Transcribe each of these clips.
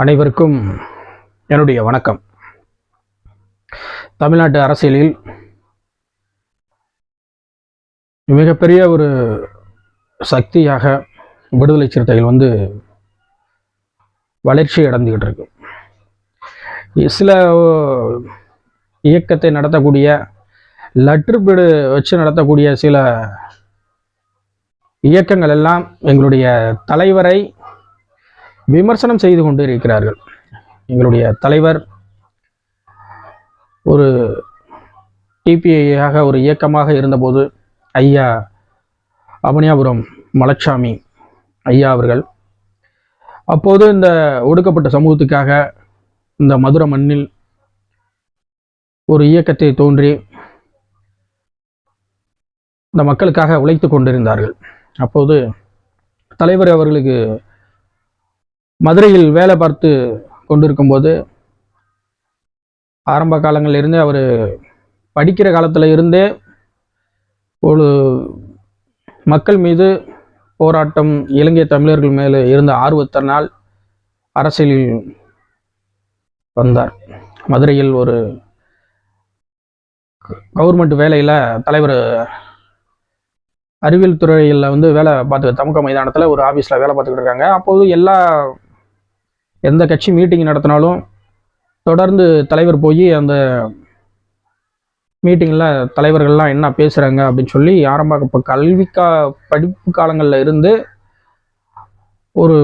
அனைவருக்கும் என்னுடைய வணக்கம். தமிழ்நாட்டு அரசியலில் மிகப்பெரிய ஒரு சக்தியாக விடுதலை சிறுத்தைகள் வந்து வளர்ச்சி அடைந்துகிட்டு இருக்கு. சில இயக்கத்தை நடத்தக்கூடிய லற்றுப்பீடு வச்சு நடத்தக்கூடிய சில இயக்கங்கள் எல்லாம் எங்களுடைய தலைவரை விமர்சனம் செய்து கொண்டு இருக்கிறார்கள் எங்களுடைய தலைவர் ஒரு டிபிஐயாக ஒரு இயக்கமாக இருந்தபோது ஐயா அபனியாபுரம் மலச்சாமி ஐயா அவர்கள் அப்போது இந்த ஒடுக்கப்பட்ட சமூகத்துக்காக இந்த மதுரை மண்ணில் ஒரு இயக்கத்தை தோன்றி இந்த மக்களுக்காக உழைத்து கொண்டிருந்தார்கள். அப்போது தலைவர் அவர்களுக்கு மதுரையில் வேலை பார்த்து கொண்டிருக்கும்போது ஆரம்ப காலங்களில் இருந்தே அவர் படிக்கிற காலத்தில் இருந்தே ஒரு மக்கள் மீது போராட்டம் இலங்கை தமிழர்கள் மேலே இருந்த ஆர்வத்தினால் அரசியலில் வந்தார். மதுரையில் ஒரு கவர்மெண்ட் வேலையில் தலைவர் அறிவியல் துறையில் வந்து வேலை பார்த்து தமுக மைதானத்தில் ஒரு ஆஃபீஸில் வேலை பார்த்துக்கிட்டு இருக்காங்க. அப்போது எல்லா எந்த கட்சி மீட்டிங் நடத்தினாலும் தொடர்ந்து தலைவர் போய் அந்த மீட்டிங்கில் தலைவர்கள்லாம் என்ன பேசுகிறாங்க அப்படின்னு சொல்லி ஆரம்ப இப்போ கல்வி கா படிப்பு காலங்களில் இருந்து ஒரு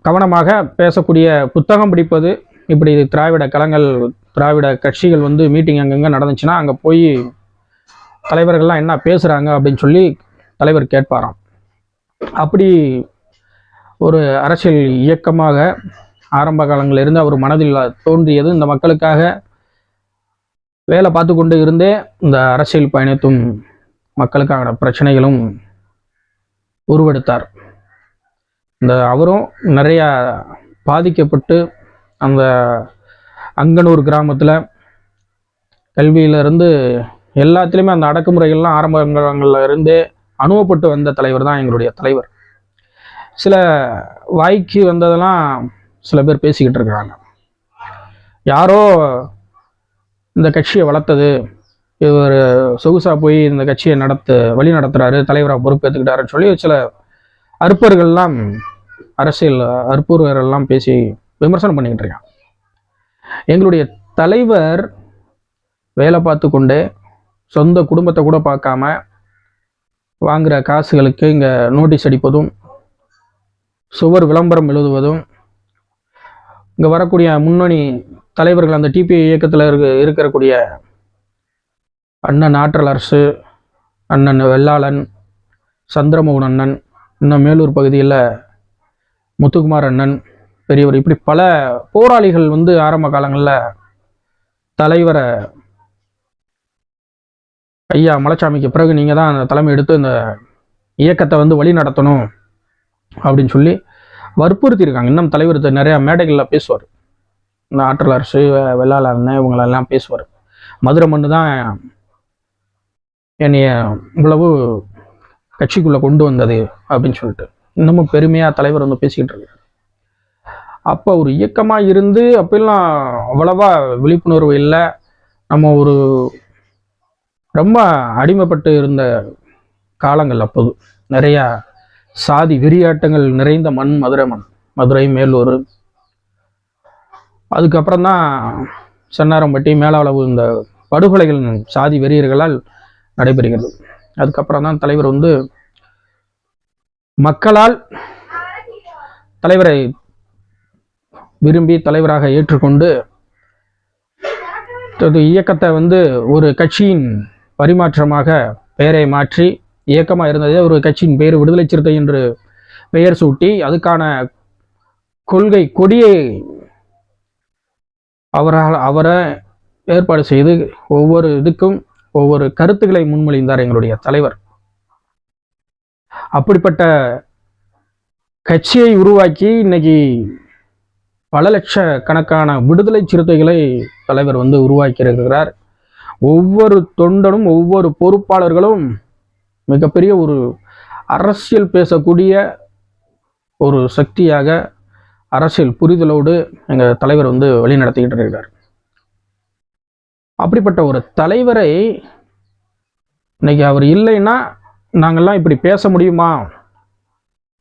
கவனமாக பேசக்கூடிய புத்தகம் படிப்பது இப்படி திராவிட கலங்கள் திராவிட கட்சிகள் வந்து மீட்டிங் அங்கங்கே நடந்துச்சுன்னா அங்கே போய் தலைவர்கள்லாம் என்ன பேசுகிறாங்க அப்படின்னு சொல்லி தலைவர் கேட்பாராம். அப்படி ஒரு அரசியல் இயக்கமாக ஆரம்ப காலங்களிலிருந்து அவர் மனதில் தோன்றியது. இந்த மக்களுக்காக வேலை பார்த்து கொண்டு இருந்தே இந்த அரசியல் பயணத்தும் மக்களுக்கான பிரச்சனைகளும் உருவெடுத்தார். இந்த அவரும் நிறையா பாதிக்கப்பட்டு அந்த அங்கனூர் கிராமத்தில் கல்வியிலிருந்து எல்லாத்துலேயுமே அந்த அடக்குமுறைகள்லாம் ஆரம்பங்களில் இருந்தே அனுபவப்பட்டு வந்த தலைவர் தான் எங்களுடைய தலைவர். சில வாய்க்கு வந்ததெல்லாம் சில பேர் பேசிக்கிட்டு இருக்கிறாங்க. யாரோ இந்த கட்சியை வளர்த்தது இவர் சொகுசாக போய் இந்த கட்சியை நடத்து வழி நடத்துகிறாரு தலைவராக பொறுப்பேற்றுக்கிட்டாருன்னு சொல்லி சில அற்பர்கள்லாம் அரசியல் அற்புறவர்கள்லாம் பேசி விமர்சனம் பண்ணிக்கிட்டு இருக்காங்க. எங்களுடைய தலைவர் வேலை பார்த்து கொண்டே சொந்த குடும்பத்தை கூட பார்க்காம வாங்குகிற காசுகளுக்கு இங்கே நோட்டீஸ் அடிப்பதும் சுவர் விளம்பரம் எழுதுவதும் இங்கே வரக்கூடிய முன்னணி தலைவர்கள் அந்த டிபி இயக்கத்தில் இருக்க இருக்கக்கூடிய அண்ணன் ஆற்றல் அரசு அண்ணன் வெள்ளாளன் சந்திரமோகன் அண்ணன் இன்னும் மேலூர் பகுதியில் முத்துக்குமார் அண்ணன் பெரியவர் இப்படி பல போராளிகள் வந்து ஆரம்ப காலங்களில் தலைவரை ஐயா மலைச்சாமிக்கு பிறகு நீங்கள் தான் அந்த தலைமை எடுத்து இந்த இயக்கத்தை வந்து வழி நடத்தணும் அப்படின்னு சொல்லி வற்புறுத்தியிருக்காங்க. இன்னும் தலைவர் நிறையா மேடைகளில் பேசுவார். இந்த ஆற்றல் அரசு வெள்ளாள அண்ணன் இவங்களெல்லாம் பேசுவார். மதுரை மண்ணு தான் என்னைய இவ்வளவு கட்சிக்குள்ளே கொண்டு வந்தது அப்படின்னு சொல்லிட்டு இன்னமும் பெருமையாக தலைவர் வந்து பேசிக்கிட்டு இருக்காரு. அப்போ ஒரு இயக்கமாக இருந்து அப்பெல்லாம் அவ்வளவா விழிப்புணர்வு இல்லை. நம்ம ஒரு ரொம்ப அடிமைப்பட்டு இருந்த காலங்கள் அப்போது. நிறையா சாதி வெறியாட்டங்கள் நிறைந்த மண் மதுரை மண். மதுரை மேலூர். அதுக்கப்புறம் தான் சென்னாரம்பட்டி மேலளவு இந்த படுகொலைகள் சாதி வெறியர்களால் நடைபெறுகிறது. அதுக்கப்புறம் தான் தலைவர் வந்து மக்களால் தலைவரை விரும்பி தலைவராக ஏற்றுக்கொண்டு இயக்கத்தை வந்து ஒரு கட்சியின் பரிமாற்றமாக பெயரை மாற்றி இயக்கமாக இருந்ததே. ஒரு கட்சியின் பெயர் விடுதலை சிறுத்தை என்று பெயர் சூட்டி அதுக்கான கொள்கை கொடியை அவரால் அவரை ஏற்பாடு செய்து ஒவ்வொரு இதுக்கும் ஒவ்வொரு கருத்துக்களை முன்மொழிந்தார் எங்களுடைய தலைவர். அப்படிப்பட்ட கட்சியை உருவாக்கி இன்னைக்கு பல லட்ச கணக்கான விடுதலை சிறுத்தைகளை தலைவர் வந்து உருவாக்கி இருக்கிறார். ஒவ்வொரு தொண்டனும் ஒவ்வொரு பொறுப்பாளர்களும் மிகப்பெரிய ஒரு அரசியல் பேசக்கூடிய ஒரு சக்தியாக அரசியல் புரிதலோடு எங்கள் தலைவர் வந்து வழிநடத்திக்கிட்டு இருக்கார். அப்படிப்பட்ட ஒரு தலைவரை இன்னைக்கு அவர் இல்லைன்னா நாங்கள்லாம் இப்படி பேச முடியுமா?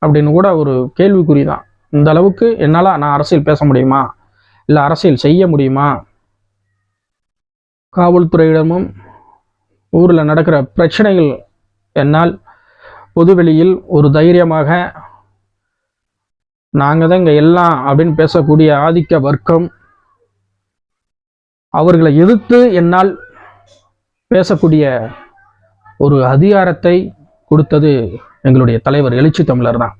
அப்படின்னு கூட ஒரு கேள்விக்குறி தான். இந்த அளவுக்கு என்னால் நான் அரசியல் பேச முடியுமா? இல்லை அரசியல் செய்ய முடியுமா? காவல்துறையிடமும் ஊரில் நடக்கிற பிரச்சனைகள் என்னால் பொதுவெளியில் ஒரு தைரியமாக நாங்கள் தான் இங்கே எல்லாம் அப்படின்னு பேசக்கூடிய ஆதிக்க வர்க்கம் அவர்களை எதிர்த்து என்னால் பேசக்கூடிய ஒரு அதிகாரத்தை கொடுத்தது எங்களுடைய தலைவர் எழுச்சி தமிழர் தான்.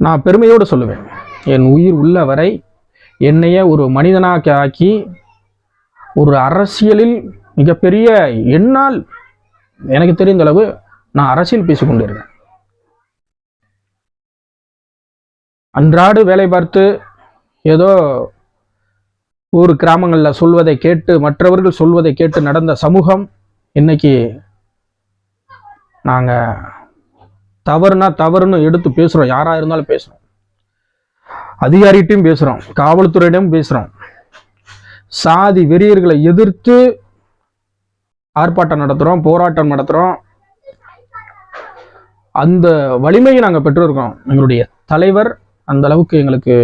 நான் பெருமையோடு சொல்லுவேன் என் உயிர் உள்ள வரை என்னைய ஒரு மனிதனாக ஆக்கி ஒரு அரசியலில் மிகப்பெரிய என்னால் எனக்கு தெரிந்த அளவு நான் அரசியல் பேசிக்கொண்டு இருக்கேன் அன்றாடு வேலை பார்த்து ஏதோ ஊர் கிராமங்களில் சொல்வதை கேட்டு மற்றவர்கள் சொல்வதை கேட்டு நடந்த சமூகம் இன்னைக்கு நாங்கள் தவறுனா தவறுன்னு எடுத்து பேசுகிறோம் யாராக இருந்தாலும் பேசுகிறோம் அதிகாரிகிட்டையும் பேசுகிறோம் காவல்துறையிடம் பேசுகிறோம் சாதி வெறியர்களை எதிர்த்து ஆர்ப்பாட்டம் நடத்துகிறோம் போராட்டம் நடத்துகிறோம் அந்த வலிமையை நாங்கள் பெற்றிருக்கோம். எங்களுடைய தலைவர் அந்த அளவுக்கு எங்களுக்கு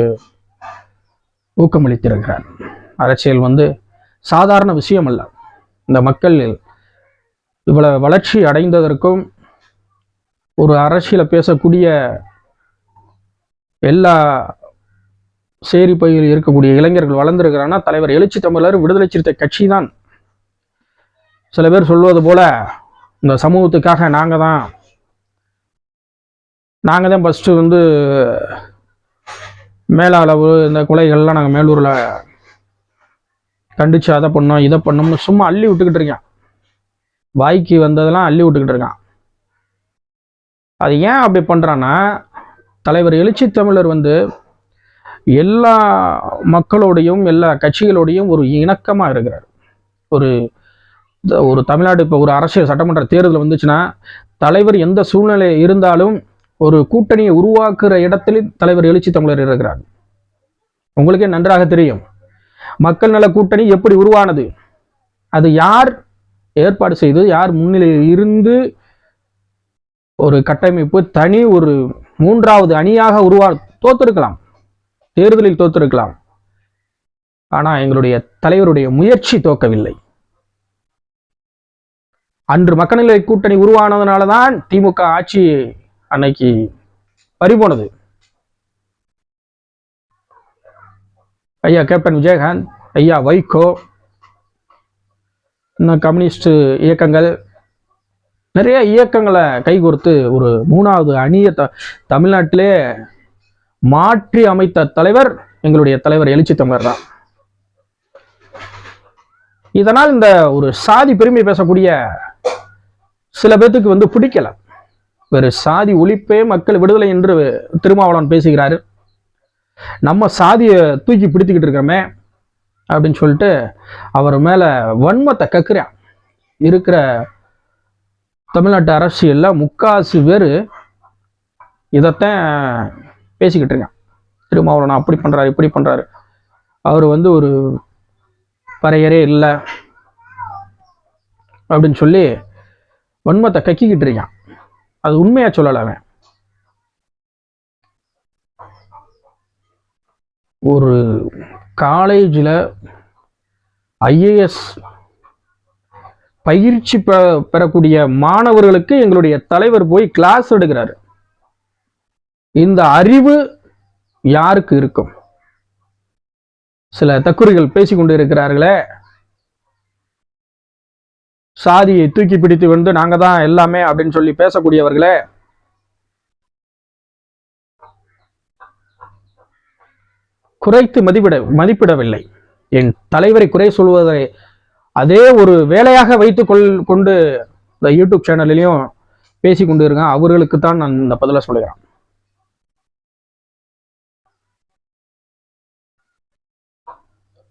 ஊக்கமளித்திருக்கிறார். அரசியல் வந்து சாதாரண விஷயம் அல்ல இந்த மக்கள் இவ்வளவு வளர்ச்சி அடைந்ததற்கும் ஒரு அரசியலை பேசக்கூடிய எல்லா சேரி பகுதியில் இருக்கக்கூடிய இளைஞர்கள் வளர்ந்துருக்கிறாங்கன்னா தலைவர் எழுச்சி தமிழர் விடுதலை சிறுத்தை கட்சி தான் சில பேர் சொல்வது போல இந்த சமூகத்துக்காக நாங்கள் தான் நாங்கள் தான் ஃபஸ்ட்டு வந்து மேலளவு இந்த கொலைகள்லாம் நாங்கள் மேலூரில் கண்டிச்சு அதை பண்ணோம் இதை பண்ணோம்னு சும்மா அள்ளி விட்டுக்கிட்டு இருக்கான். வாய்க்கு வந்ததெல்லாம் அள்ளி விட்டுக்கிட்டு இருக்கான். அது ஏன் அப்படி பண்ணுறான்னா தலைவர் எழுச்சி தமிழர் வந்து எல்லா மக்களோடையும் எல்லா கட்சிகளோடையும் ஒரு இணக்கமாக இருக்கிறார். ஒரு ஒரு தமிழ்நாடு இப்போ ஒரு அரசியல் சட்டமன்ற தேர்தல் வந்துச்சுன்னா தலைவர் எந்த சூழ்நிலை இருந்தாலும் ஒரு கூட்டணியை உருவாக்குற இடத்துல தலைவர் எழுச்சி தமிழர் இருக்கிறார். உங்களுக்கே நன்றாக தெரியும். மக்கள் நல கூட்டணி எப்படி உருவானது? அது யார் ஏற்பாடு செய்து யார் முன்னிலையில் இருந்து ஒரு கட்டமைப்பு தனி ஒரு மூன்றாவது அணியாக உருவா தோத்திருக்கலாம். தேர்தலில் தோத்திருக்கலாம். ஆனால் எங்களுடைய தலைவருடைய முயற்சி தோக்கவில்லை. அன்று மக்கள்நிலை கூட்டணி உருவானதுனால தான் திமுக ஆட்சி அன்னைக்கு பறிபோனது. ஐயா கேப்டன் விஜயகாந்த் ஐயா வைகோ இன்னும் கம்யூனிஸ்ட் இயக்கங்கள் நிறைய இயக்கங்களை கைகோர்த்து ஒரு மூணாவது அணியை த தமிழ்நாட்டிலே மாற்றி அமைத்த தலைவர் எங்களுடைய தலைவர் எழுச்சி தமிழர் தான். இதனால் இந்த ஒரு சாதி பெருமை பேசக்கூடிய சில பேர்த்துக்கு வந்து பிடிக்கல. ஒரு சாதி ஒழிப்பே மக்கள் விடுதலை என்று திருமாவளவன் பேசுகிறாரு. நம்ம சாதியை தூக்கி பிடித்துக்கிட்டு இருக்கிறோமே அப்படின்னு சொல்லிட்டு அவர் மேலே வன்மத்தை கக்குறான். இருக்கிற தமிழ்நாட்டு அரசியலில் முக்காசு பேர் இதைத்தான் பேசிக்கிட்டு இருக்கான். திருமாவளவன் அப்படி பண்ணுறாரு இப்படி பண்ணுறாரு அவர் வந்து ஒரு பறையரே இல்லை அப்படின்னு சொல்லி வன்மத்தை கக்கிக்கிட்டு இருக்கான். அது உண்மையா சொல்லல அவன். ஒரு காலேஜில் ஐஏஎஸ் பயிற்சி பெ பெறக்கூடிய மாணவர்களுக்கு எங்களுடைய தலைவர் போய் கிளாஸ் எடுக்கிறார். இந்த அறிவு யாருக்கு இருக்கும்? சில தக்குறிகள் பேசிக்கொண்டு இருக்கிறார்களே. சாதியை தூக்கி பிடித்து வந்து நாங்க தான் எல்லாமே அப்படின்னு சொல்லி பேசக்கூடியவர்களே. குறைத்து மதிப்பிட மதிப்பிடவில்லை. என் தலைவரை குறை சொல்வதை அதே ஒரு வேலையாக வைத்து கொள் கொண்டு இந்த யூடியூப் சேனல்லையும் பேசி கொண்டு இருக்கேன் அவர்களுக்கு தான் நான் இந்த பதிலை சொல்லுகிறேன்.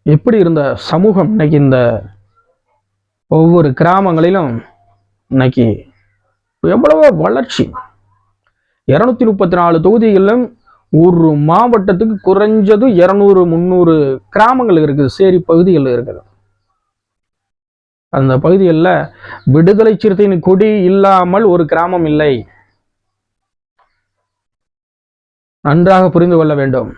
எப்படி இருந்த சமூகம் இன்னைக்கு இந்த ஒவ்வொரு கிராமங்களிலும் இன்னைக்கு எவ்வளவோ வளர்ச்சி. இருநூத்தி முப்பத்தி நாலு தொகுதிகளிலும் ஒரு மாவட்டத்துக்கு குறைஞ்சது இரநூறு முந்நூறு கிராமங்கள் இருக்குது சேரி பகுதிகள் இருக்குது. அந்த பகுதிகளில் விடுதலை சிறுத்தையின் கொடி இல்லாமல் ஒரு கிராமம் இல்லை. நன்றாக புரிந்து கொள்ள வேண்டும்.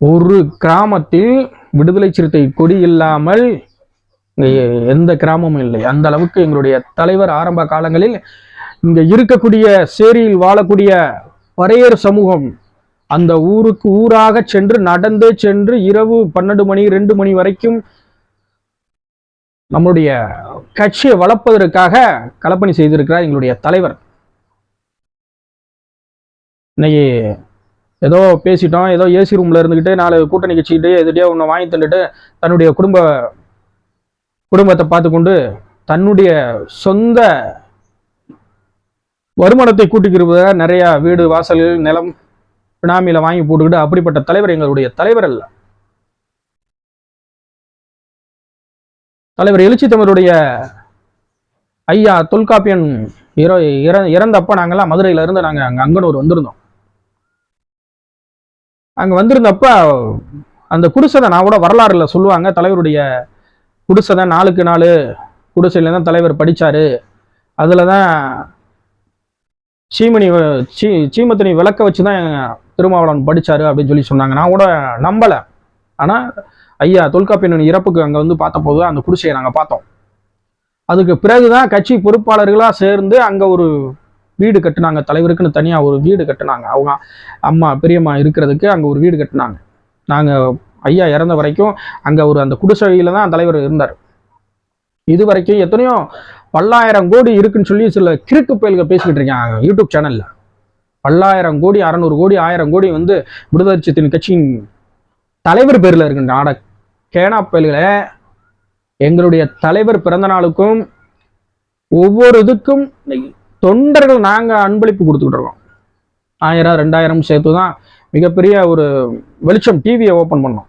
ஒரு கிராமத்தில் விடுதலை சிறுத்தை கொடி இல்லாமல் எந்த கிராமமும் இல்லை. அந்த அளவுக்கு எங்களுடைய தலைவர் ஆரம்ப காலங்களில் இங்க இருக்கக்கூடிய சேரியில் வாழக்கூடிய பறையர் சமூகம் அந்த ஊருக்கு ஊராக சென்று நடந்தே சென்று இரவு பன்னெண்டு மணி ரெண்டு மணி வரைக்கும் நம்முடைய கட்சியை வளர்ப்பதற்காக களப்பணி செய்திருக்கிறார் எங்களுடைய தலைவர். இன்னைக்கு ஏதோ பேசிட்டோம் ஏதோ ஏசி ரூம்ல இருந்துக்கிட்டு நாலு கூட்டணி கட்சிக்கிட்டே எதுடையோ ஒன்று வாங்கி தந்துட்டு தன்னுடைய குடும்ப குடும்பத்தை பார்த்துக்கொண்டு தன்னுடைய சொந்த வருமானத்தை கூட்டிக்கிறதாக நிறைய வீடு வாசல்கள் நிலம் பினாமியில் வாங்கி போட்டுக்கிட்டு அப்படிப்பட்ட தலைவர் எங்களுடைய தலைவர் அல்ல. தலைவர் எழுச்சி தமிழருடைய ஐயா தொல்காப்பியன் இற இறந்தப்ப நாங்கெல்லாம் மதுரையில இருந்து நாங்க அங்க அங்கனூர் வந்திருந்தோம். அங்க வந்திருந்தப்ப அந்த குடிசனை நான் கூட வரலாறுல சொல்லுவாங்க தலைவருடைய குடிசை தான் நாளுக்கு நாள் குடிசையில தான் தலைவர் படித்தார் அதில் தான் சீமணி சீ சீமத்தினி விளக்க வச்சு தான் திருமாவளவன் படித்தார் அப்படின்னு சொல்லி சொன்னாங்க. நான் கூட நம்பலை. ஆனால் ஐயா தொல்காப்பியன் இறப்புக்கு அங்கே வந்து பார்த்தபோது அந்த குடிசையை நாங்கள் பார்த்தோம். அதுக்கு பிறகுதான் கட்சி பொறுப்பாளர்களாக சேர்ந்து அங்கே ஒரு வீடு கட்டினாங்க. தலைவருக்குன்னு தனியாக ஒரு வீடு கட்டினாங்க. அவங்க அம்மா பெரியம்மா இருக்கிறதுக்கு அங்கே ஒரு வீடு கட்டினாங்க. நாங்கள் ஐயா இறந்த வரைக்கும் அங்கே ஒரு அந்த குடிசையில் தான் தலைவர் இருந்தார். இது வரைக்கும் எத்தனையோ பல்லாயிரம் கோடி இருக்குன்னு சொல்லி சில கிறுக்கு பயில்கள் பேசிக்கிட்டு இருக்காங்க. யூடியூப் சேனலில். பல்லாயிரம் கோடி அறநூறு கோடி ஆயிரம் கோடி வந்து விடுதலை கட்சியின் தலைவர் பேரில் இருக்கின்ற ஆட கேனா பயல்களை எங்களுடைய தலைவர் பிறந்த நாளுக்கும் ஒவ்வொரு இதுக்கும் தொண்டர்கள் நாங்கள் அன்பளிப்பு கொடுத்துக்கிட்டு இருக்கோம். ஆயிரம் ரெண்டாயிரம் சேர்த்து தான் மிகப்பெரிய ஒரு வெளிச்சம் டிவியை ஓப்பன் பண்ணோம்.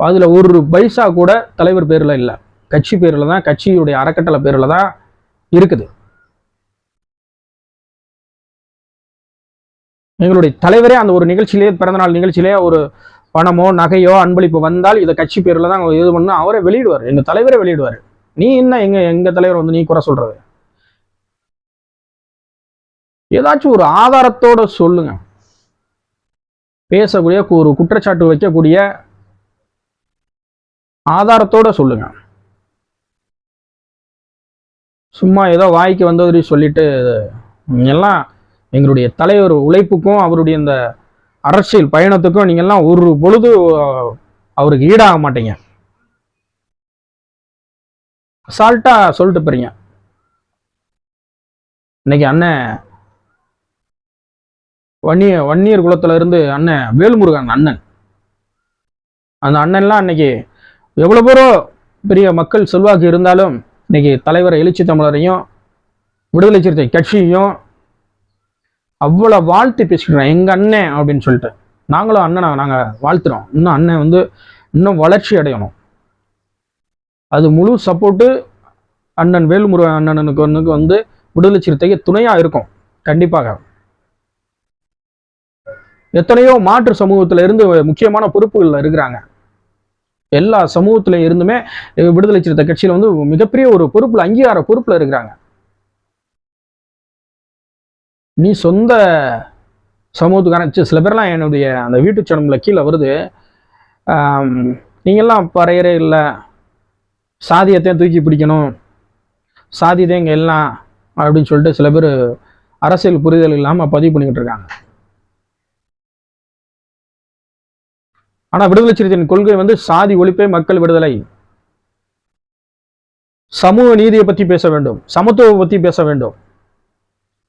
அதுல ஒரு பைசா கூட தலைவர் பேர்ல இல்ல. கட்சி பேர்ல தான் கட்சியுடைய அறக்கட்டளை பேர்ல தான் இருக்குது. எங்களுடைய தலைவரே அந்த ஒரு நிகழ்ச்சியிலே பிறந்தநாள் நிகழ்ச்சியிலே ஒரு பணமோ நகையோ அன்பளிப்பு வந்தால் இதை கட்சி பேர்ல தான் இது பண்ணு அவரே வெளியிடுவார். எங்க தலைவரே வெளியிடுவார். நீ என்ன எங்க எங்க தலைவர் வந்து நீ குறை சொல்றது? ஏதாச்சும் ஒரு ஆதாரத்தோட சொல்லுங்க. பேசக்கூடிய ஒரு குற்றச்சாட்டு வைக்கக்கூடிய ஆதாரத்தோட சொல்லுங்க. சும்மா ஏதோ வாய்க்கு வந்தவரி சொல்லிட்டு எல்லாம் எங்களுடைய தலைவர் உழைப்புக்கும் அவருடைய இந்த அரசியல் பயணத்துக்கும் நீங்கள்லாம் ஒரு பொழுது அவருக்கு ஈடாக மாட்டீங்க. அசால்ட்டாக சொல்லிட்டு போறீங்க. இன்னைக்கு அண்ணன் வன்னிய வன்னியர் குலத்துல இருந்து அண்ணன் வேல்முருகன் அண்ணன். அந்த அண்ணன்லாம் இன்னைக்கு எவ்வளோ தூரம் பெரிய மக்கள் செல்வாக்கு இருந்தாலும் இன்னைக்கு தலைவர் எழுச்சி தமிழரையும் விடுதலை சிறுத்தை கட்சியையும் அவ்வளோ வாழ்த்து பேசிக்கிறோம் எங்கள் அண்ணன் அப்படின்னு சொல்லிட்டு. நாங்களும் அண்ணனை நாங்கள் வாழ்த்துறோம். இன்னும் அண்ணன் வந்து இன்னும் வளர்ச்சி அடையணும். அது முழு சப்போர்ட்டு அண்ணன் வேல்முருகன் அண்ணனுக்கு ஒன்றுக்கு வந்து விடுதலை சிறுத்தைக்கு துணையாக இருக்கும். கண்டிப்பாக. எத்தனையோ மாற்று சமூகத்தில் இருந்து முக்கியமான பொறுப்புகளில் இருக்கிறாங்க. எல்லா சமூகத்துல இருந்துமே விடுதலை சிறுத்தை கட்சியில வந்து மிகப்பெரிய ஒரு பொறுப்புல அங்கீகார பொறுப்புல இருக்கிறாங்க. நீ சொந்த சமூகத்துக்கான சில பேர்லாம் என்னுடைய அந்த வீட்டு சேனல்ல கீழே வருது. நீங்கள்லாம் பறையறே இல்லை. சாதியத்தையும் தூக்கி பிடிக்கணும். சாதியத்தையும் இங்கே எல்லாம் அப்படின்னு சொல்லிட்டு சில பேர் அரசியல் புரிதல் இல்லாமல் பதிவு பண்ணிக்கிட்டு இருக்காங்க. ஆனால் விடுதலை சிறுத்தையின் கொள்கை வந்து சாதி ஒழிப்பே மக்கள் விடுதலை. சமூக நீதியை பற்றி பேச வேண்டும். சமத்துவம் பற்றி பேச வேண்டும்.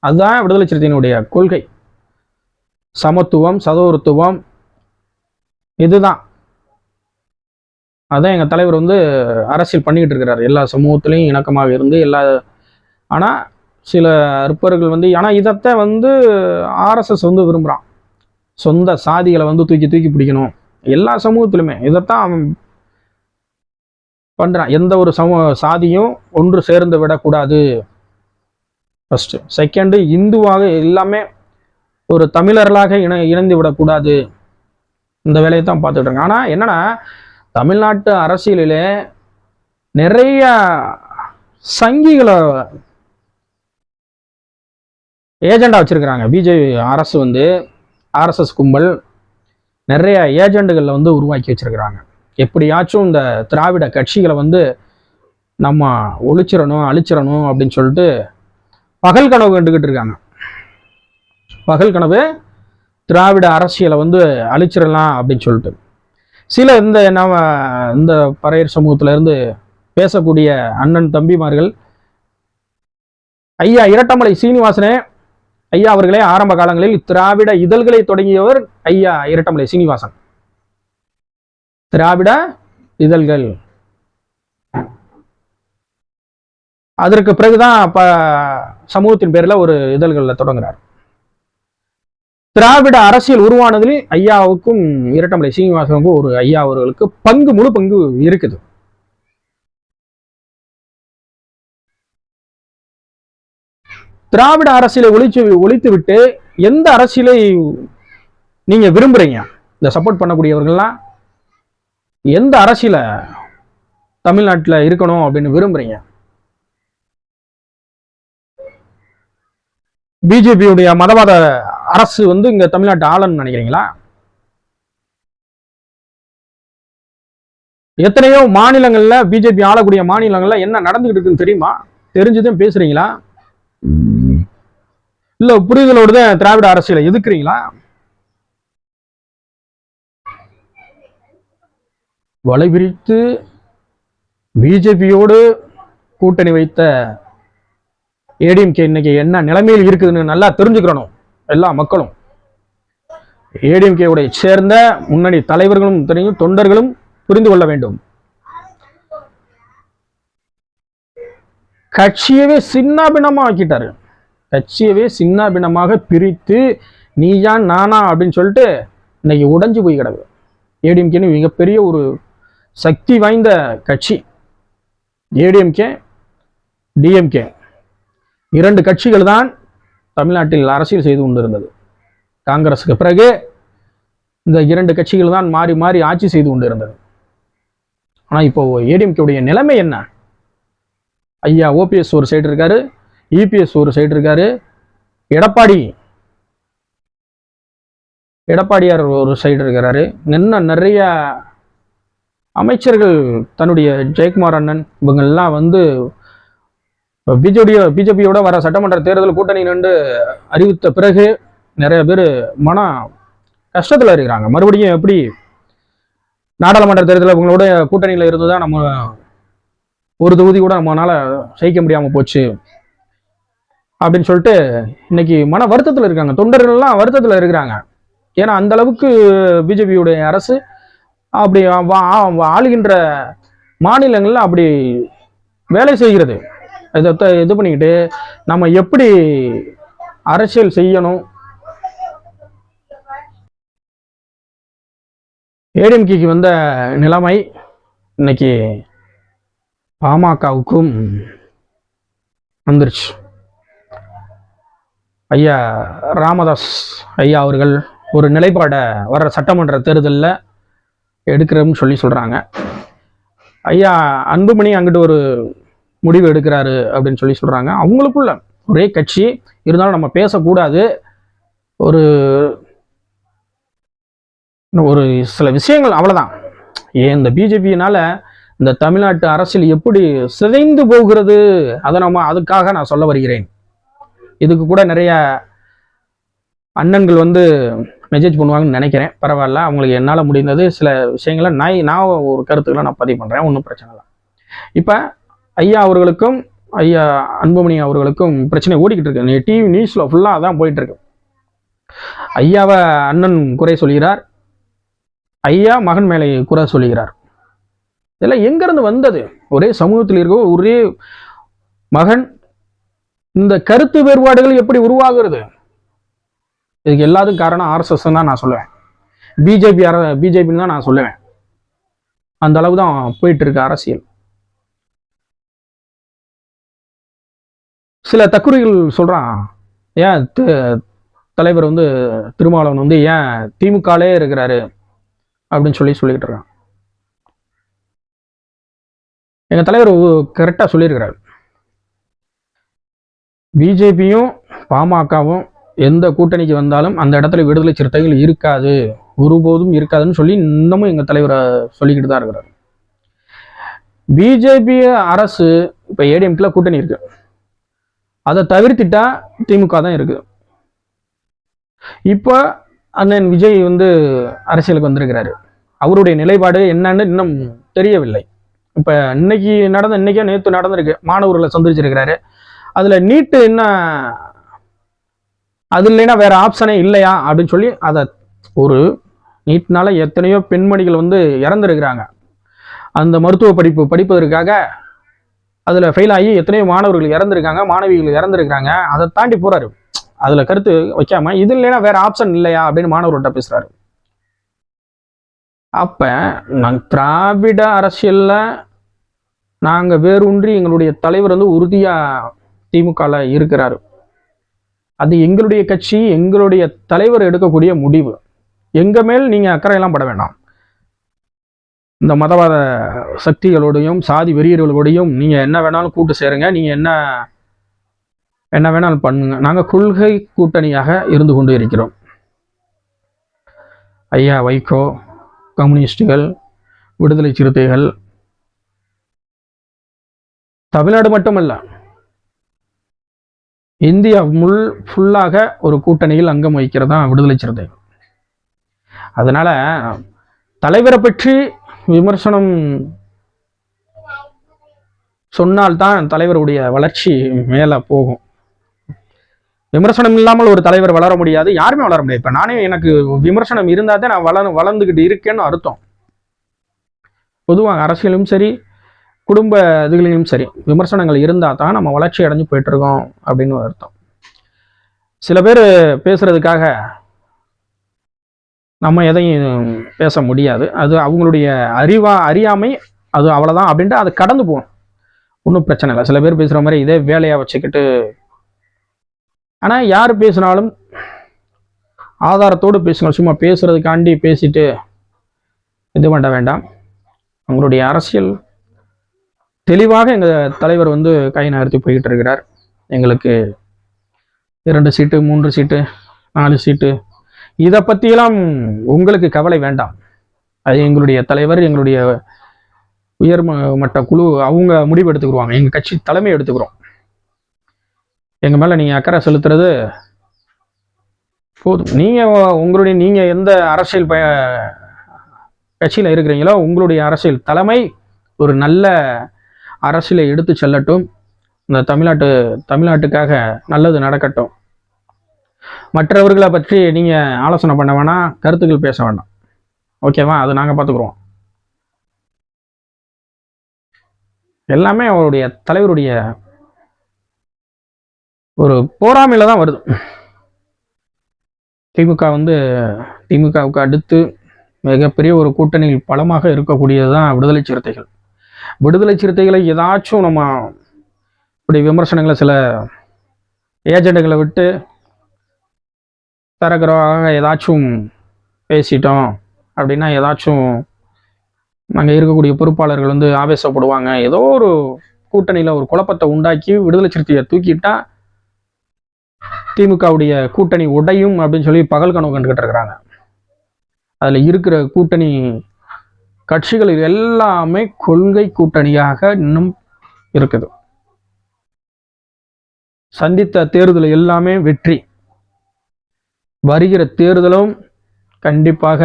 அதுதான் விடுதலை சிறுத்தையினுடைய கொள்கை. சமத்துவம் சதோரத்துவம் இதுதான். அதான் எங்கள் தலைவர் வந்து அரசியல் பண்ணிக்கிட்டு இருக்கிறார். எல்லா சமூகத்திலையும் இணக்கமாக இருந்து எல்லா ஆனால் சில அற்பர்கள் வந்து ஆனால் இதைத்தான் வந்து ஆர்எஸ்எஸ் வந்து விரும்புகிறான் சொந்த சாதிகளை வந்து தூக்கி தூக்கி பிடிக்கணும். எல்லா சமூகத்திலுமே இதைத்தான் அவன் பண்ணுறான் எந்த ஒரு சமூக சாதியும் ஒன்று சேர்ந்து விடக்கூடாது. ஃபஸ்ட்டு செகண்டு இந்துவாக எல்லாமே ஒரு தமிழர்களாக இணை இணைந்து விடக்கூடாது. இந்த வேலையை தான் பார்த்துட்டு இருக்காங்க ஆனால் என்னன்னா தமிழ்நாட்டு அரசியலிலே நிறைய சங்கிகளை ஏஜெண்டா வச்சுருக்கிறாங்க. பிஜேபி அரசு வந்து ஆர்எஸ்எஸ் கும்பல் நிறைய ஏஜெண்டுகளை வந்து உருவாக்கி வச்சிருக்கிறாங்க. எப்படியாச்சும் இந்த திராவிட கட்சிகளை வந்து நம்ம ஒழிச்சிடணும் அழிச்சிடணும் அப்படின்னு சொல்லிட்டு பகல் கனவு கண்டுக்கிட்டு இருக்காங்க. பகல் கனவு திராவிட அரசியலை வந்து அழிச்சிடலாம் அப்படின்னு சொல்லிட்டு. சில இந்த நம்ம இந்த பறையர் சமூகத்திலேருந்து பேசக்கூடிய அண்ணன் தம்பிமார்கள் ஐயா இரட்டமலை சீனிவாசனே ஐயா அவர்களே ஆரம்ப காலங்களில் திராவிட இதழ்களை தொடங்கியவர் ஐயா இரட்டமலை சீனிவாசன். திராவிட இதழ்கள். அதற்கு பிறகுதான் ப சமூகத்தின் பேர்ல ஒரு இதழ்கள்ல தொடங்குறார். திராவிட அரசியல் உருவானதில் ஐயாவுக்கும் இரட்டமலை சீனிவாசனுக்கும் ஒரு ஐயா அவர்களுக்கு பங்கு முழு பங்கு இருக்குது. திராவிட அரசியலை ஒழிச்சு ஒழித்துவிட்டு எந்த அரசியலை நீங்கள் விரும்புகிறீங்க இந்த சப்போர்ட் பண்ணக்கூடியவர்கள்லாம் எந்த அரசியலை தமிழ்நாட்டில் இருக்கணும் அப்படின்னு விரும்புகிறீங்க பிஜேபியுடைய மதவாத அரசு வந்து இங்கே தமிழ்நாட்டு ஆளன்னு நினைக்கிறீங்களா? எத்தனையோ மாநிலங்களில் பிஜேபி ஆளக்கூடிய மாநிலங்களில் என்ன நடந்துகிட்டு இருக்குன்னு தெரியுமா? தெரிஞ்சுதான் பேசுகிறீங்களா இல்ல புரிதலோடு தான் திராவிட அரசியலை எதுக்குறீங்களா வலை பிரித்து பிஜேபியோடு கூட்டணி வைத்த ஏடிஎம்கே இன்னைக்கு என்ன நிலைமையில் இருக்குதுன்னு நல்லா தெரிஞ்சுக்கிறணும் எல்லா மக்களும். ஏடிஎம்கே உடைய சேர்ந்த முன்னணி தலைவர்களும் தெரியும் தொண்டர்களும் புரிந்து கொள்ள வேண்டும். கட்சியவே சின்னாபின்னமா ஆக்கிட்டாரு கட்சியவே சின்னாபின்னமாக பிரித்து நீயான் நானா? அப்படின்னு சொல்லிட்டு இன்னைக்கு உடைஞ்சு போய் கிடக்கு. ஏடிஎம்கேன்னு மிகப்பெரிய ஒரு சக்தி வாய்ந்த கட்சி. ஏடிஎம்கே டிஎம்கே. இரண்டு கட்சிகள் தான் தமிழ்நாட்டில் அரசியல் செய்து கொண்டிருந்தது. காங்கிரஸுக்கு பிறகு இந்த இரண்டு கட்சிகள் தான் மாறி மாறி ஆட்சி செய்து கொண்டிருந்தது. ஆனால் இப்போ ஏடிஎம்கேவுடைய நிலைமை என்ன? ஐயா ஓபிஎஸ் ஒரு சைடு இருக்காரு இபிஎஸ் ஒரு சைடு இருக்காரு. எடப்பாடி. எடப்பாடியார் ஒரு சைடு இருக்கிறாரு. இன்னும் நிறைய அமைச்சர்கள் தன்னுடைய ஜெயக்குமார் அண்ணன் இவங்கெல்லாம் வந்து பிஜேடியோ பிஜேபியோட வர சட்டமன்ற தேர்தல் கூட்டணி நின்று அறிவித்த பிறகு நிறைய பேர் மன கஷ்டத்தில் இருக்கிறாங்க. மறுபடியும் எப்படி நாடாளுமன்ற தேர்தலில் இவங்களோட கூட்டணியில் இருந்து தான் நம்ம ஒரு தொகுதி கூட நம்மளால ஜெயிக்க முடியாமல் போச்சு. அப்படின்னு சொல்லிட்டு இன்னைக்கு மன வருத்தத்தில் இருக்காங்க. தொண்டர்கள்லாம் வருத்தத்தில் இருக்கிறாங்க. ஏன்னா அந்த அளவுக்கு பிஜேபியுடைய அரசு அப்படி வா- ஆளுகின்ற மாநிலங்கள்ல அப்படி வேலை செய்கிறது. இதை த- இது பண்ணிக்கிட்டு நம்ம எப்படி அரசியல் செய்யணும்? ஏடிஎம்கேக்கு வந்த நிலைமை இன்னைக்கு பாமகவுக்கும் வந்துருச்சு. ஐயா ராமதாஸ் ஐயா அவர்கள் ஒரு நிலைப்பாடை வர்ற சட்டமன்ற தேர்தலில் எடுக்கிறோம்னு சொல்லி சொல்கிறாங்க ஐயா அன்புமணி அங்கிட்டு ஒரு முடிவு எடுக்கிறாரு அப்படின்னு சொல்லி சொல்கிறாங்க அவங்களுக்குள்ள ஒரே கட்சி இருந்தாலும் நம்ம பேசக்கூடாது. ஒரு ஒரு சில விஷயங்கள் அவ்வளோதான் ஏன் இந்த பிஜேபியினால இந்த தமிழ்நாட்டு அரசியல் எப்படி சிதைந்து போகிறது? அதை நம்ம அதுக்காக நான் சொல்ல வருகிறேன். இதுக்கு கூட நிறைய அண்ணன்கள் வந்து மெசேஜ் பண்ணுவாங்கன்னு நினைக்கிறேன். பரவாயில்ல அவங்களுக்கு என்னால் முடிந்தது. சில விஷயங்களை நான் நான் ஒரு கருத்துக்களை நான் பதிவு பண்ணுறேன் ஒன்றும் பிரச்சனை இல்லை. இப்போ ஐயா அவர்களுக்கும் ஐயா அன்புமணி அவர்களுக்கும் பிரச்சனை ஓடிக்கிட்டு இருக்கு. நீ டிவி நியூஸில் ஃபுல்லாக அதான் போயிட்டு இருக்கு. ஐயாவை அண்ணன் குறை சொல்கிறார். ஐயா மகன் மேலே குறை சொல்கிறார். இதெல்லாம் எங்கேருந்து வந்தது? ஒரே சமூகத்தில் இருக்க ஒரே மகன் இந்த கருத்து வேறுபாடுகள் எப்படி உருவாகிறது? இதுக்கு எல்லாத்துக்கும் காரணம் ஆர்எஸ்எஸ் தான் நான் சொல்லுவேன். பிஜேபி அர பிஜேபின்னு தான் நான் சொல்லுவேன். அந்த அளவு தான் போயிட்டு இருக்கு அரசியல். சில தக்குறிகள் சொல்கிறான் ஏன் தலைவர் வந்து திருமாவளவன் வந்து ஏன் திமுகலே இருக்கிறாரு அப்படின்னு சொல்லி சொல்லிக்கிட்டு இருக்கான். எங்கள் தலைவர் கரெக்டாக சொல்லியிருக்கிறார். பிஜேபியும் பாமகவும் எந்த கூட்டணிக்கு வந்தாலும் அந்த இடத்துல விடுதலை சிறுத்தைகள் இருக்காது ஒருபோதும் இருக்காதுன்னு சொல்லி இன்னமும் எங்கள் தலைவரை சொல்லிக்கிட்டு தான் இருக்கிறார். பிஜேபி அரசு இப்போ ஏடிஎம்கில் கூட்டணி இருக்கு. அதை தவிர்த்திட்டா திமுக தான் இருக்குது இப்போ அண்ணன் விஜய் வந்து அரசியலுக்கு வந்திருக்கிறாரு. அவருடைய நிலைப்பாடு என்னன்னு இன்னும் தெரியவில்லை. இப்போ இன்னைக்கு நடந்த இன்னைக்கே நேற்று நடந்திருக்கு. மாணவர்களை சந்திச்சிருக்கிறாரு. அதில் நீட்டு என்ன அது இல்லைன்னா வேற ஆப்ஷனே இல்லையா அப்படின்னு சொல்லி அதை ஒரு நீட்னால எத்தனையோ பெண்மணிகள் வந்து இறந்துருக்கிறாங்க. அந்த மருத்துவ படிப்பு படிப்பதற்காக அதில் ஃபெயில் ஆகி எத்தனையோ மாணவர்கள் இறந்துருக்காங்க மாணவிகள் இறந்துருக்காங்க அதை தாண்டி போகிறாரு அதில் கருத்து வைக்காம இது இல்லைன்னா வேற ஆப்ஷன் இல்லையா அப்படின்னு மாணவர்கிட்ட பேசுகிறாரு அப்போ நாங்கள் திராவிட அரசியலில் நாங்கள் வேரூன்றி எங்களுடைய தலைவர் வந்து உறுதியாக திமுகவில் இருக்கிறாரு. அது எங்களுடைய கட்சி எங்களுடைய தலைவர் எடுக்கக்கூடிய முடிவு. எங்கள் மேல் நீங்கள் அக்கறையெல்லாம் பட வேண்டாம் இந்த மதவாத சக்திகளோடையும் சாதி வெறியர்களோடையும் நீங்கள் என்ன வேணாலும் கூட்டு சேருங்க. நீங்கள் என்ன என்ன வேணாலும் பண்ணுங்க. நாங்கள் கொள்கை கூட்டணியாக இருந்து கொண்டு இருக்கிறோம். ஐயா வைகோ கம்யூனிஸ்டுகள் விடுதலை சிறுத்தைகள் தமிழ்நாடு மட்டுமல்ல இந்தியா முள் ஃபுல்லாக ஒரு கூட்டணியில் அங்கம் வகிக்கிறது தான் விடுதலை சிறுத்தை அதனால தலைவரை பற்றி விமர்சனம் சொன்னால்தான் தலைவருடைய வளர்ச்சி மேலே போகும். விமர்சனம் இல்லாமல் ஒரு தலைவர் வளர முடியாது. யாருமே வளர முடியாது. இப்போ நானே எனக்கு விமர்சனம் இருந்தால் தான் நான் வளர் வளர்ந்துக்கிட்டு இருக்கேன்னு அர்த்தம். பொதுவாக அரசியலும் சரி குடும்ப இதுகளிலும் சரி விமர்சனங்கள் இருந்தால் தான் நம்ம வளர்ச்சி அடைஞ்சு போயிட்டுருக்கோம் அப்படின்னு ஒரு அர்த்தம். சில பேர் பேசுகிறதுக்காக நம்ம எதையும் பேச முடியாது. அது அவங்களுடைய அறிவா அறியாமை அது அவ்வளோதான் அப்படின்ட்டு அதை கடந்து போகணும் ஒன்றும் பிரச்சனை இல்லை. சில பேர் பேசுகிற மாதிரி இதே வேலையாக வச்சுக்கிட்டு ஆனால் யார் பேசினாலும் ஆதாரத்தோடு பேசுங்க சும்மா பேசுகிறதுக்காண்டி பேசிட்டு இது பண்ண வேண்டாம். உங்களுடைய அரசியல் தெளிவாக எங்கள் தலைவர் வந்து கை நகர்த்தி போய்கிட்டு இருக்கிறார். எங்களுக்கு இரண்டு சீட்டு மூன்று சீட்டு நாலு சீட்டு இதை பற்றியெல்லாம் உங்களுக்கு கவலை வேண்டாம். அது எங்களுடைய தலைவர் எங்களுடைய உயர் ம- மட்ட குழு அவங்க முடிவு எடுத்துக்கிடுவாங்க எங்கள் கட்சி தலைமை எடுத்துக்கிறோம். எங்கள் மேலே நீங்கள் அக்கறை செலுத்துறது போதும். நீங்கள் உங்களுடைய நீங்கள் எந்த அரசியல் ப கட்சியில் இருக்கிறீங்களோ உங்களுடைய அரசியல் தலைமை ஒரு நல்ல அரசியலை எடுத்து செல்லட்டும். இந்த தமிழ்நாட்டு தமிழ்நாட்டுக்காக நல்லது நடக்கட்டும். மற்றவர்களை பற்றி நீங்கள் ஆலோசனை பண்ண வேணாம் கருத்துக்கள் பேச வேண்டாம் ஓகேவா? அது நாங்கள் பார்த்துக்குறோம். எல்லாமே அவருடைய தலைவருடைய ஒரு போராமையில் தான் வருது. திமுக வந்து திமுகவுக்கு அடுத்து மிகப்பெரிய ஒரு கூட்டணியில் பலமாக இருக்கக்கூடியது தான் விடுதலை சிறுத்தைகள். விடுதலை சிறுத்தைகளை ஏதாச்சும் நம்ம இப்படி விமர்சனங்களை சில ஏஜெண்டுகளை விட்டு தரக்குறவாக ஏதாச்சும் பேசிட்டோம் அப்படின்னா ஏதாச்சும் அங்கே இருக்கக்கூடிய பொறுப்பாளர்கள் வந்து ஆவேசப்படுவாங்க. ஏதோ ஒரு கூட்டணியில் ஒரு குழப்பத்தை உண்டாக்கி விடுதலை சிறுத்தையை தூக்கிட்டா திமுகவுடைய கூட்டணி உடையும் அப்படின்னு சொல்லி பகல் கனவு கண்டுகிட்டு இருக்கிறாங்க. அதில் இருக்கிற கூட்டணி கட்சிகள் எல்லாமே கொள்கை கூட்டணியாக இன்னும் இருக்குது. சந்தித்த தேர்தல் எல்லாமே வெற்றி. வருகிற தேர்தலும் கண்டிப்பாக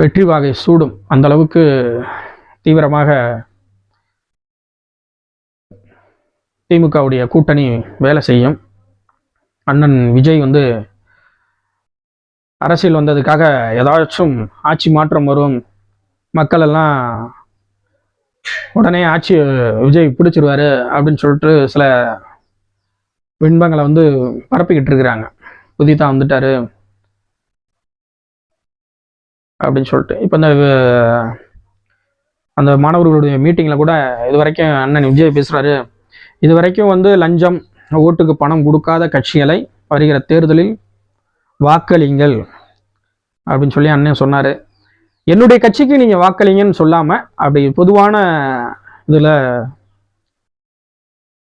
வெற்றி வாகை சூடும். அந்த அளவுக்கு தீவிரமாக திமுகவுடைய கூட்டணி வேலை செய்யும். அண்ணன் விஜய் வந்து அரசியல் வந்ததுக்காக ஏதாச்சும் ஆட்சி மாற்றம் வரும். மக்கள் எல்லாம் உடனே ஆட்சி விஜய் பிடிச்சிருவாரு அப்படின்னு சொல்லிட்டு சில பின்பங்களை வந்து பரப்பிக்கிட்டு இருக்கிறாங்க. புதிதா வந்துட்டாரு. அப்படின்னு சொல்லிட்டு. இப்போ இந்த அந்த மாணவர்களுடைய மீட்டிங்கில் கூட இது வரைக்கும் அண்ணன் விஜய் பேசுகிறாரு இது வரைக்கும் வந்து லஞ்சம் ஓட்டுக்கு பணம் கொடுக்காத கட்சிகளை வருகிற தேர்தலில் வாக்களிங்கள் அப்படின்னு சொல்லி அண்ணன் சொன்னார். என்னுடைய கட்சிக்கு நீங்கள் வாக்களிங்கன்னு சொல்லாமல் அப்படி பொதுவான இதில்